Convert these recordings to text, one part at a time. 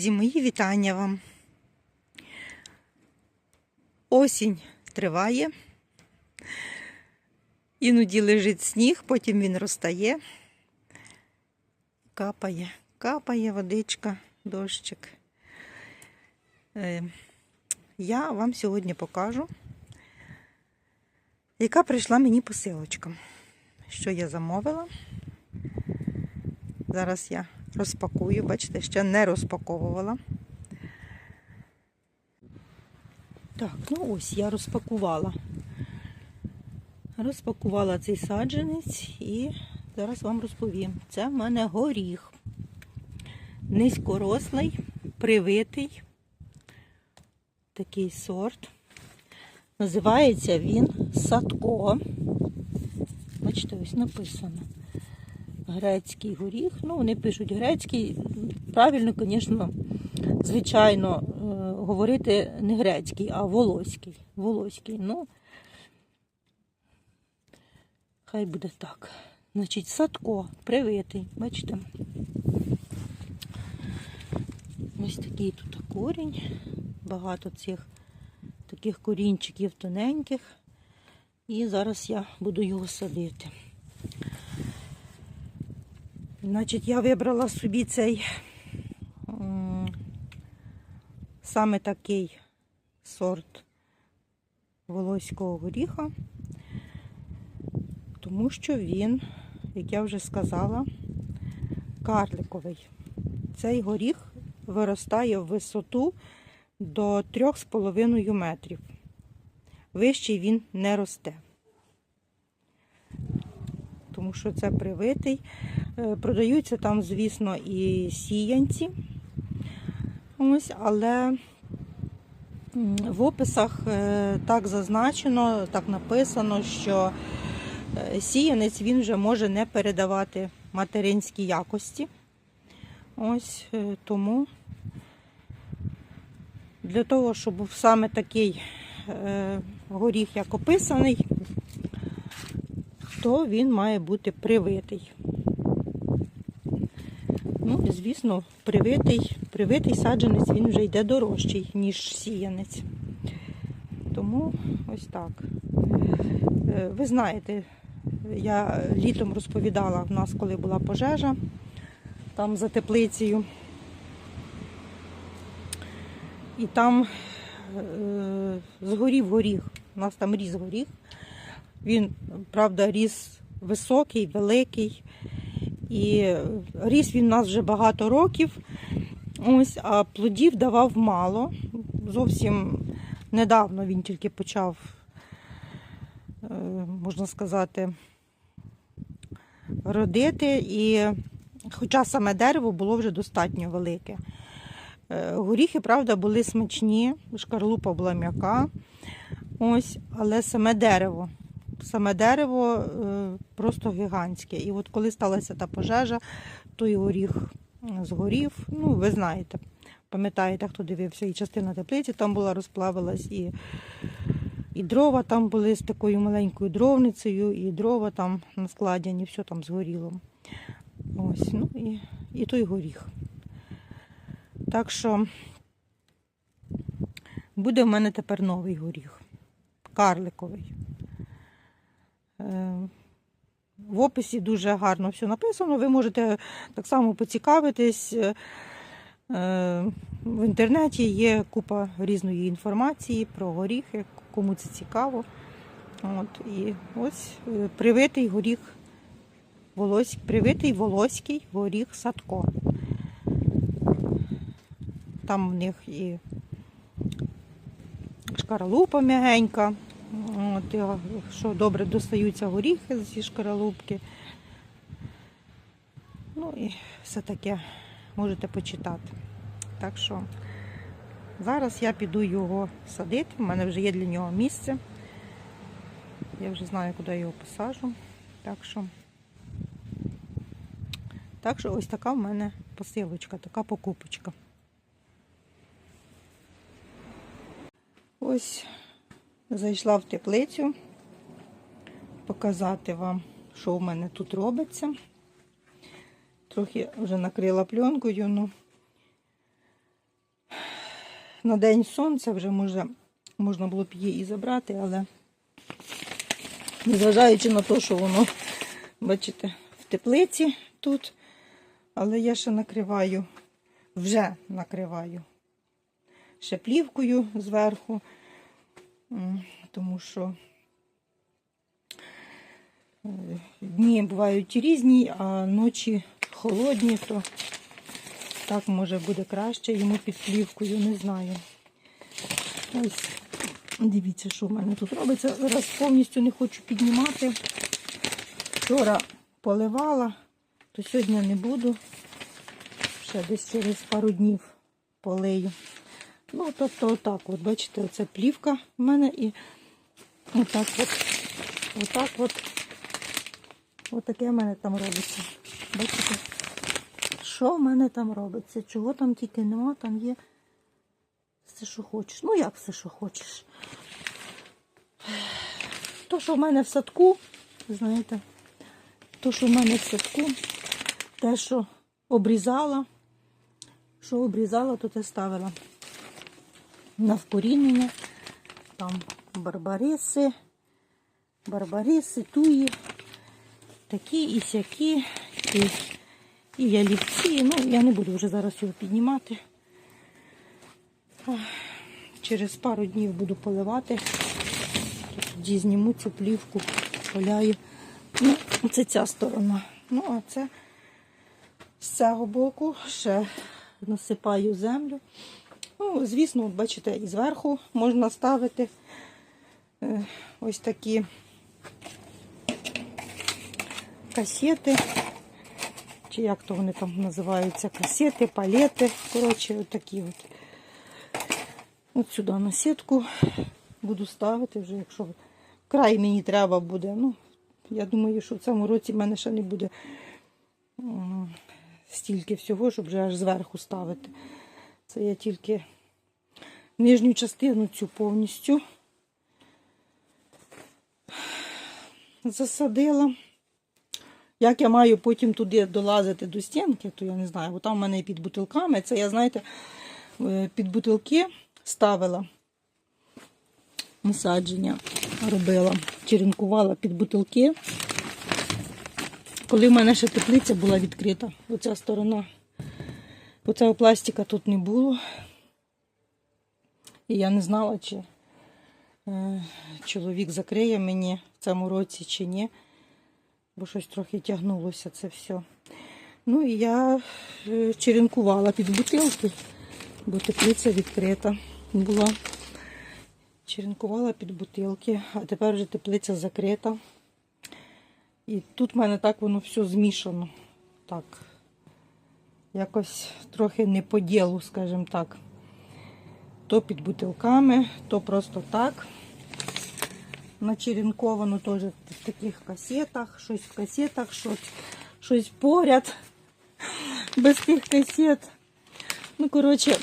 Друзі, мої вітання вам. Осінь триває. Іноді лежить сніг, потім він розтає. Капає, капає водичка, дощик. Е, Я вам сьогодні покажу, яка прийшла мені посилочка. Що я замовила. Зараз я розпакую, бачите, ще не розпаковувала. Так, ну ось я розпакувала. Розпакувала цей саджанець і зараз вам розповім. Це в мене горіх. Низькорослий, привитий. Такий сорт. Називається він Садко. Бачите, ось написано грецький горіх. Ну, вони пишуть грецький. Правильно, звісно, звичайно, е, говорити не грецький, а волоський. Волоський. Ну, хай буде так. Значить, садко привитий. Бачите? Ось такий тут корінь. Багато цих таких корінчиків тоненьких. І зараз я буду його садити. Значить, я вибрала собі цей саме такий сорт волоського горіха, тому що він, як я вже сказала, карликовий. Цей горіх виростає в висоту до 3,5 метрів. Вищий він не росте. Тому що це привитий. Е, Продаються там, звісно, і сіянці. Ось, але в описах е, так зазначено, так написано, що е, сіянець він вже може не передавати материнські якості. Ось тому для того, щоб був саме такий горіх, як описаний, то він має бути привитий. Звісно, привитий, привитий саджанець він вже йде дорожчий, ніж сіянець. Тому ось так. Е, Ви знаєте, я літом розповідала в нас, коли була пожежа там за теплицею. І там е, згорів горіх. У нас там ріс горіх. Він, правда, ріс високий, великий. І ріс він у нас вже багато років. Ось, а плодів давав мало. Зовсім недавно він тільки почав, е, можна сказати, родити. І хоча саме дерево було вже достатньо велике. Е, Горіхи, правда, були смачні, шкарлупа була м'яка. Ось, але саме дерево. Саме дерево е, просто гігантське. І от коли сталася та пожежа, той горіх згорів. Ну, ви знаєте, пам'ятаєте, хто дивився, і частина теплиці там була, розплавилась, і, і дрова там були з такою маленькою дровницею, і дрова там на складяні, все там згоріло. Ось, ну і, і той горіх. Так що буде в мене тепер новий горіх. Карликовий. Е, В описі дуже гарно все написано. Ви можете так само поцікавитись. Е, В інтернеті є купа різної інформації про горіхи, кому це цікаво. От, і ось е, привитий горіх, волоськ, привитий волоський горіх садко. Там в них і шкаралупа м'ягенька. От, що добре достаються горіхи зі шкаралупки. Ну і все таке можете почитати. Так що зараз я піду його садити. У мене вже є для нього місце. Я вже знаю, куди його посажу. Так що, так що ось така в мене посилочка, така покупочка. Ось зайшла в теплицю показати вам, що в мене тут робиться. Трохи вже накрила пленкою, ну на день сонця вже може, можна було б її і забрати, але незважаючи на те, що воно, бачите, в теплиці тут, але я ще накриваю, вже накриваю ще плівкою зверху, тому що е, дні бувають різні, а ночі холодні, то так може буде краще йому під плівкою, не знаю. Ось, дивіться, що в мене тут робиться. Зараз повністю не хочу піднімати. Вчора поливала, то сьогодні не буду. Ще десь через пару днів полию. Ну, тобто, отак, от, бачите, оце плівка в мене і отак от, отак от, отаке в мене там робиться. Бачите? Що в мене там робиться? Чого там тільки нема, там є все, що хочеш. Ну, як все, що хочеш. То, що в мене в садку, знаєте, то, що в мене в садку, те, що обрізала, що обрізала, то те ставила на вкорінення. Там барбариси, барбариси, туї, такі і сякі, і, і ялівці. Ну, я не буду вже зараз його піднімати. Через пару днів буду поливати. Тоді зніму цю плівку, поляю. Ну, це ця сторона. Ну, а це з цього боку ще насипаю землю. Ну, звісно, бачите, і зверху можна ставити е, ось такі касети. Чи як то вони там називаються? Касети, палети. Коротше, от такі от. От сюди на сітку буду ставити вже, якщо край мені треба буде. Ну, я думаю, що в цьому році в мене ще не буде стільки всього, щоб вже аж зверху ставити. Це я тільки нижню частину цю повністю засадила. Як я маю потім туди долазити до стінки, то я не знаю, бо там в мене і під бутилками. Це я, знаєте, е, під бутилки ставила насадження, робила, черенкувала під бутилки. Коли в мене ще теплиця була відкрита, оця сторона, оцього пластика тут не було. І я не знала, чи е, чоловік закриє мені в цьому році чи ні, бо щось трохи тягнулося це все. Ну і я е, черенкувала під бутилки, бо теплиця відкрита була. Черенкувала під бутилки, а тепер вже теплиця закрита. І тут в мене так воно все змішано. Так, якось трохи не по ділу, скажімо так. То під бутилками, то просто так. Начеренковано теж в таких касетах, щось в касетах, щось, щось поряд, без тих касет. Ну, коротше,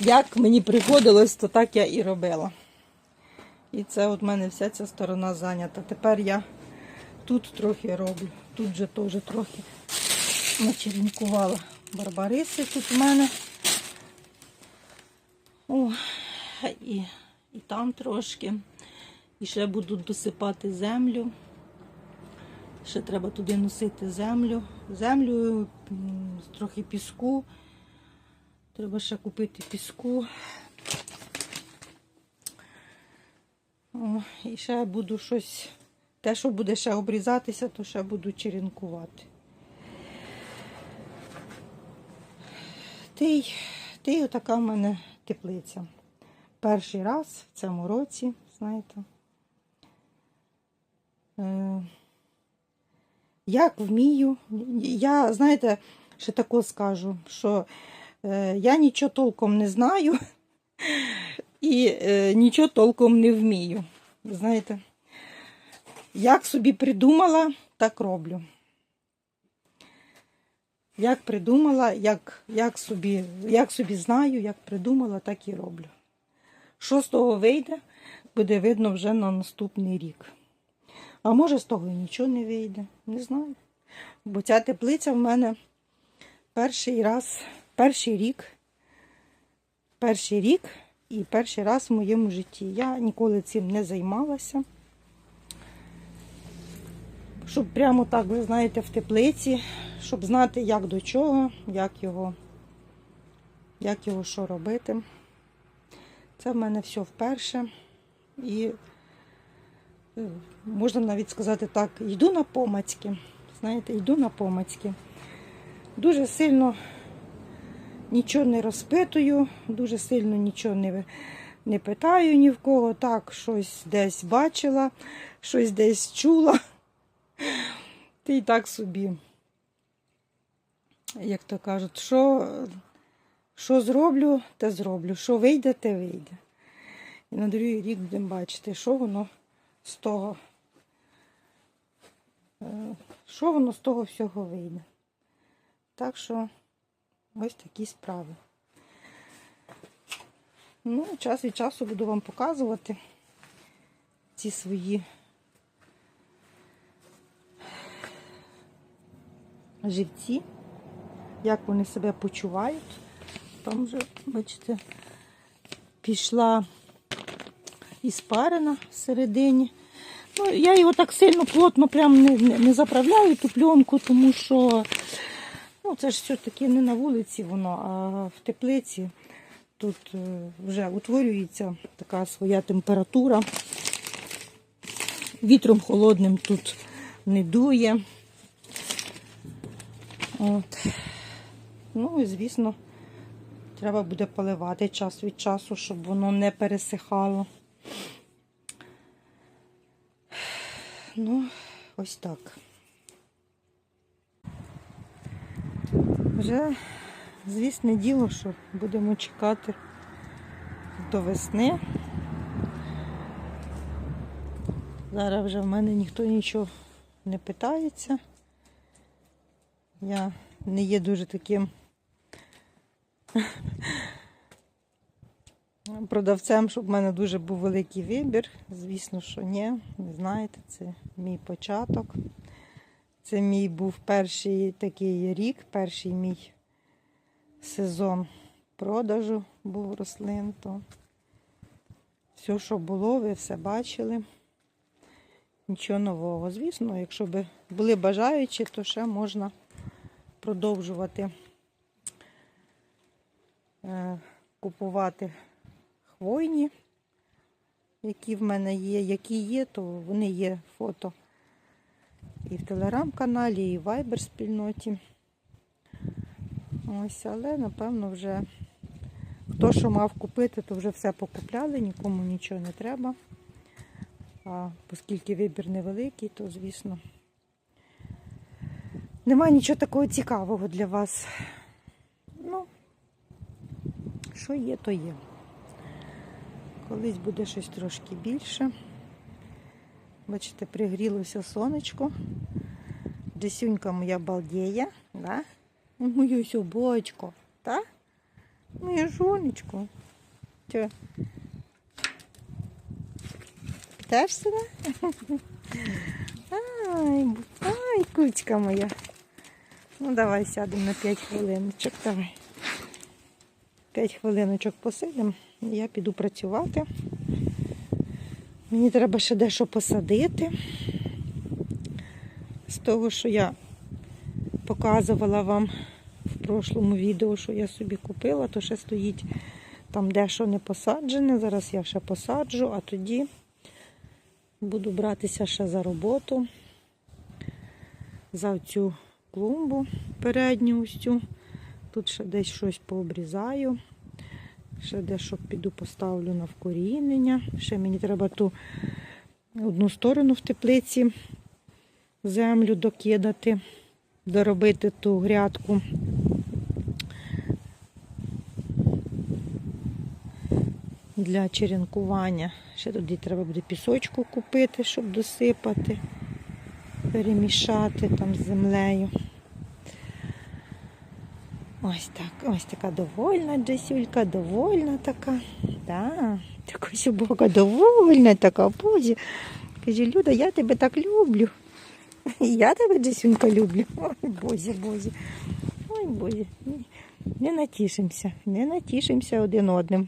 як мені приходилось, то так я і робила. І це от в мене вся ця сторона зайнята. Тепер я тут трохи роблю. Тут же теж трохи начеренкувала барбариси тут в мене. О, і, і там трошки. І ще буду досипати землю. Ще треба туди носити землю. Землю, трохи піску. Треба ще купити піску. О, і ще буду щось. Те, що буде ще обрізатися, то ще буду черенкувати. Ти, й- ти й отака в мене теплиця. Перший раз в цьому році, знаєте. Е, як вмію. Я, знаєте, ще тако скажу, що е, я нічого толком не знаю і е, нічого толком не вмію. Знаєте, як собі придумала, так роблю. Як придумала, як, як, собі, як собі знаю, як придумала, так і роблю. Що з того вийде, буде видно вже на наступний рік. А може з того і нічого не вийде, не знаю. Бо ця теплиця в мене перший раз, перший рік перший рік і перший раз в моєму житті. Я ніколи цим не займалася. Щоб прямо так, ви знаєте, в теплиці, щоб знати, як до чого, як його, як його що робити. Це в мене все вперше. І е, можна навіть сказати так, йду на помацьки. Знаєте, йду на помацьки. Дуже сильно нічого не розпитую, дуже сильно нічого не, не питаю ні в кого. Так, щось десь бачила, щось десь чула. Ти і так собі. Як то кажуть, що, що зроблю, те зроблю. Що вийде, те вийде. І на другий рік будемо бачити, що воно з того, е, що воно з того всього вийде. Так що ось такі справи. Ну, час від часу буду вам показувати ці свої живці, як вони себе почувають. Там вже, бачите, пішла іспарина всередині. Ну, я його так сильно плотно прям не, не, заправляю ту пленку, тому що ну, це ж все-таки не на вулиці воно, а в теплиці. Тут е, вже утворюється така своя температура. Вітром холодним тут не дує. От. Ну і звісно, треба буде поливати час від часу, щоб воно не пересихало. Ну, ось так. Вже, звісне діло, що будемо чекати до весни. Зараз вже в мене ніхто нічого не питається. Я не є дуже таким продавцем, щоб в мене дуже був великий вибір. Звісно, що ні. Ви знаєте, це мій початок. Це мій був перший такий рік, перший мій сезон продажу був рослин. То все, що було, ви все бачили. Нічого нового. Звісно, якщо б були бажаючі, то ще можна продовжувати купувати хвойні, які в мене є. Які є, то вони є фото і в телеграм-каналі, і в вайбер спільноті. Ось, але, напевно, вже хто що мав купити, то вже все покупляли, нікому нічого не треба. А оскільки вибір невеликий, то, звісно, немає нічого такого цікавого для вас. Ну, що є, то є. Колись буде щось трошки більше. Бачите, пригрілося сонечко. Десюнька моя балдіє, да? Мою собачку, так? Моє жонечко. Че? Теж сюди? Ай, ай, кучка моя. Ну, давай сядемо на 5 хвилиночок. Давай. 5 хвилиночок посидимо, я піду працювати. Мені треба ще дещо посадити. З того, що я показувала вам в прошлому відео, що я собі купила, то ще стоїть там дещо не посаджене. Зараз я ще посаджу, а тоді буду братися ще за роботу, за цю клумбу передню ось цю. Тут ще десь щось пообрізаю. Ще дещо піду поставлю на вкорінення. Ще мені треба ту одну сторону в теплиці землю докидати, доробити ту грядку. Для черенкування. Ще тоді треба буде пісочку купити, щоб досипати, перемішати там з землею. Ось так, ось така довольна Джесюлька, довольна така. Да, така собака довольна така, боже. Каже, Люда, я тебе так люблю. Я тебе, Джесюнька, люблю. Ой, боже, боже. Ой, боже. Не натішимося, не натішимося один одним.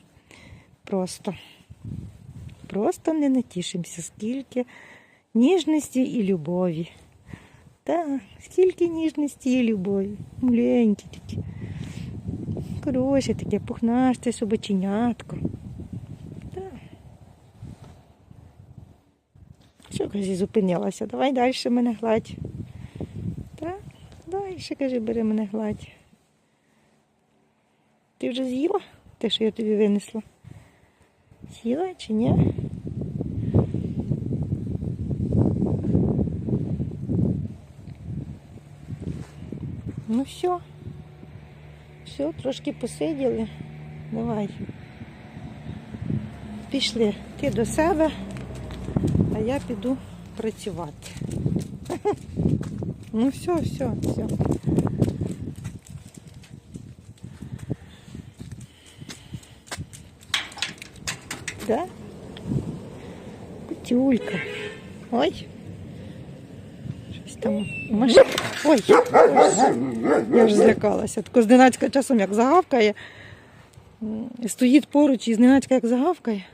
Просто. Просто не натішимося, скільки ніжності і любові. Так, скільки ніжності і любові. Маленькі такі. Хороше таке, пухнасте собаченятко. Так. Що, каже, зупинилася? Давай далі мене гладь. Так, далі, каже, бери мене гладь. Ти вже з'їла те, що я тобі винесла? З'їла чи ні? Ну все. Все, трошки посиділи. Давай. Пішли. Ти до себе, а я піду працювати. Ну все, все, все. Да? Кутюлька. Ой. Щось там у. Ой, я вже злякалася. Тако зненацька часом як загавкає. Стоїть поруч і зненацька як загавкає.